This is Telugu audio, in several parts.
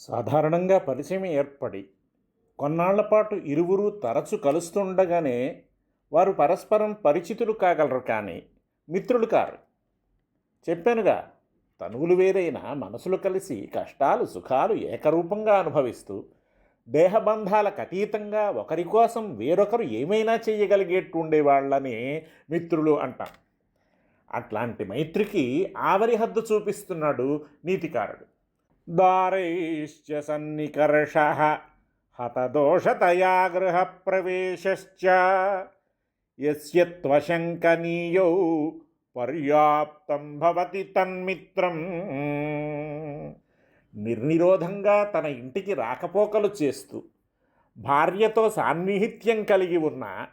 సాధారణంగా పరిచయం ఏర్పడి కొన్నాళ్ళ పాటు ఇరువురు తరచు కలుస్తుండగానే వారు పరస్పరం పరిచితులు కాగలరు కానీ మిత్రులు కారు. చెప్పానుగా తనువులు వేరైన మనసులు కలిసి కష్టాలు సుఖాలు ఏకరూపంగా అనుభవిస్తూ దేహబంధాలకు అతీతంగా ఒకరి కోసం వేరొకరు ఏమైనా చేయగలిగేట్టు ఉండేవాళ్ళని మిత్రులు అంటాం. అట్లాంటి మైత్రికి ఆవరి హద్దు చూపిస్తున్నాడు నీతికారుడు. దారైశ్చ సన్నికర్ష హతదోషతయా గృహ ప్రవేశశ్చ పర్యాప్తం భవతి తన్మిత్రం. నిర్నిరోధంగా తన ఇంటికి రాకపోకలు చేస్తూ భార్యతో సాన్నిహిత్యం కలిగి ఉన్న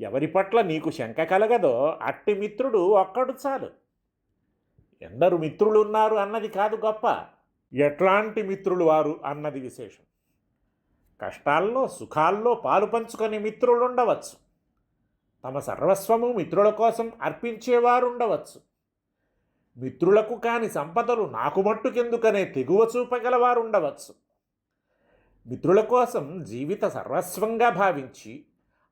ఎవరి పట్ల నీకు శంక కలగదో అట్టి మిత్రుడు ఒక్కడు చాలు. ఎందరు మిత్రులు ఉన్నారు అన్నది కాదు గొప్ప. ఎట్లాంటి మిత్రులు వారు అన్నది విశేషం. కష్టాల్లో సుఖాల్లో పాలు పంచుకొని మిత్రులు ఉండవచ్చు తమ సర్వస్వము మిత్రుల కోసం అర్పించేవారు ఉండవచ్చు మిత్రులకు కాని సంపదలు నాకు మట్టుకెందుకనే తెగువ చూపగలవారు ఉండవచ్చు మిత్రుల కోసం జీవిత సర్వస్వంగా భావించి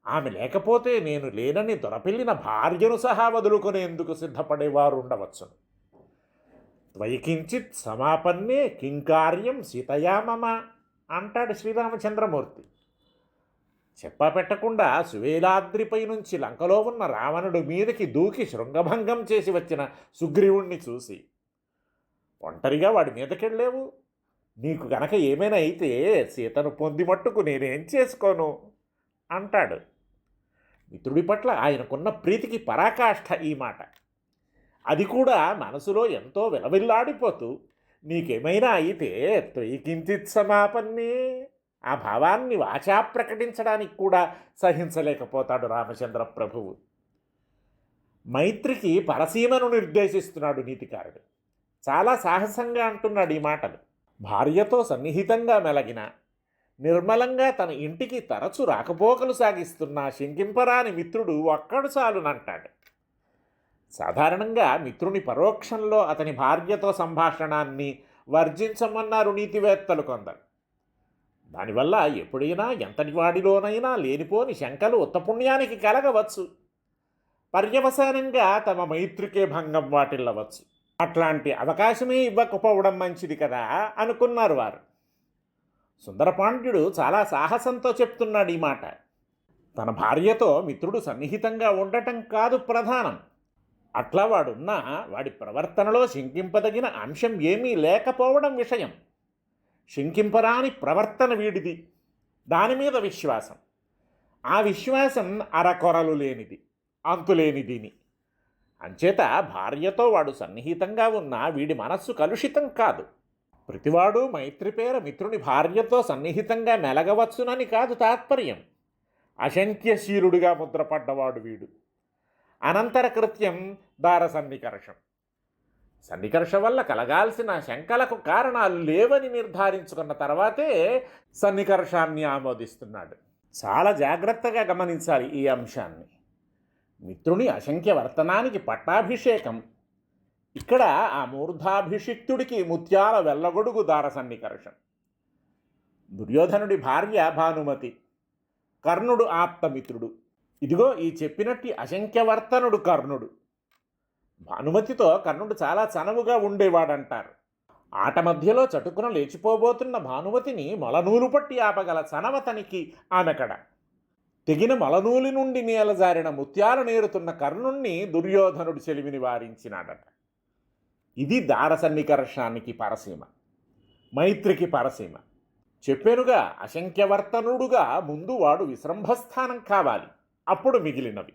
ఆమె లేకపోతే నేను లేనని దొరపిల్లిన భార్యను సహా వదులుకునేందుకు సిద్ధపడేవారు ఉండవచ్చు త్వయికించిత్ సమాపన్నే కింకార్యం సీతయా మమ అంటాడు శ్రీరామచంద్రమూర్తి. చెప్పపెట్టకుండా సువేలాద్రిపై నుంచి లంకలో ఉన్న రావణుడు మీదకి దూకి శృంగభంగం చేసి వచ్చిన సుగ్రీవుణ్ణి చూసి ఒంటరిగా వాడి మీదకెళ్ళలేవు నీకు గనక ఏమైనా అయితే సీతను పొంది మట్టుకు నేనేం చేసుకోను? అంటాడు. మిత్రుడి పట్ల ఆయనకున్న ప్రీతికి పరాకాష్ఠ ఈ మాట. అది కూడా మనసులో ఎంతో విలవిల్లాడిపోతూ నీకేమైనా అయితే త్వయికించిత్ సమాపన్నే ఆ భావాన్ని వాచా ప్రకటించడానికి కూడా సహించలేకపోతాడు రామచంద్ర ప్రభువు. మైత్రికి పరసీమను నిర్దేశిస్తున్నాడు నీతికారుడు. చాలా సాహసంగా అంటున్నాడు ఈ మాటలు. భార్యతో సన్నిహితంగా మెలగిన నిర్మలంగా తన ఇంటికి తరచు రాకపోకలు సాగిస్తున్న శంకింపరాని మిత్రుడు ఒక్కడు చాలునంటాడు. సాధారణంగా మిత్రుని పరోక్షంలో అతని భార్యతో సంభాషణాన్ని వర్జించమన్నారు నీతివేత్తలు కొందరు. దానివల్ల ఎప్పుడైనా ఎంతటి వాడిలోనైనా లేనిపోని శంకలు ఉత్తపుణ్యానికి కలగవచ్చు. పర్యవసానంగా తమ మైత్రికే భంగం వాటిల్లవచ్చు. అట్లాంటి అవకాశమే ఇవ్వకపోవడం మంచిది కదా అనుకున్నారు వారు. సుందరపాండ్యుడు చాలా సాహసంతో చెప్తున్నాడు ఈ మాట. తన భార్యతో మిత్రుడు సన్నిహితంగా ఉండటం కాదు ప్రధానం. అట్లా వాడున్నా వాడి ప్రవర్తనలో శంకింపదగిన అంశం ఏమీ లేకపోవడం విషయం. శంకింపరాని ప్రవర్తన వీడిది. దాని మీద విశ్వాసం. ఆ విశ్వాసం అరకొరలు లేనిది అంతులేనిదిని. అంచేత భార్యతో వాడు సన్నిహితంగా ఉన్న వీడి మనస్సు కలుషితం కాదు. ప్రతివాడు మైత్రి పేర మిత్రుని భార్యతో సన్నిహితంగా మెలగవచ్చునని కాదు తాత్పర్యం. అశంక్యశీలుడిగా ముద్రపడ్డవాడు వీడు. అనంతర కృత్యం దార సన్నికర్షం సన్నికర్ష వల్ల కలగాల్సిన శంకలకు కారణాలు లేవని నిర్ధారించుకున్న తర్వాతే సన్నికర్షాన్ని ఆమోదిస్తున్నాడు. చాలా జాగ్రత్తగా గమనించాలి ఈ అంశాన్ని. మిత్రుని అసంఖ్య వర్తనానికి పట్టాభిషేకం. ఇక్కడ ఆ మూర్ధాభిషిక్తుడికి ముత్యాల వెల్లగొడుగు దార సన్నికర్షం దుర్యోధనుడి భార్య భానుమతి. కర్ణుడు ఆప్తమిత్రుడు. ఇదిగో ఈ చెప్పినట్టి అసంఖ్యవర్తనుడు కర్ణుడు. భానుమతితో కర్ణుడు చాలా చనువుగా ఉండేవాడంటారు. ఆట మధ్యలో చటుకున లేచిపోబోతున్న భానుమతిని మొలనూలు పట్టి ఆపగల చనవతనికి ఆమెకడ తెగిన మొలనూలి నుండి నేలజారిన ముత్యాలు నేరుతున్న కర్ణుణ్ణి దుర్యోధనుడు చెలిమిని వారించినాడట. ఇది దారసన్నికర్షానికి పరసీమ. మైత్రికి పరసీమ. చెప్పానుగా అసంఖ్యవర్తనుడుగా ముందు వాడు విశ్రంభస్థానం కావాలి. అప్పుడు మిగిలినవి.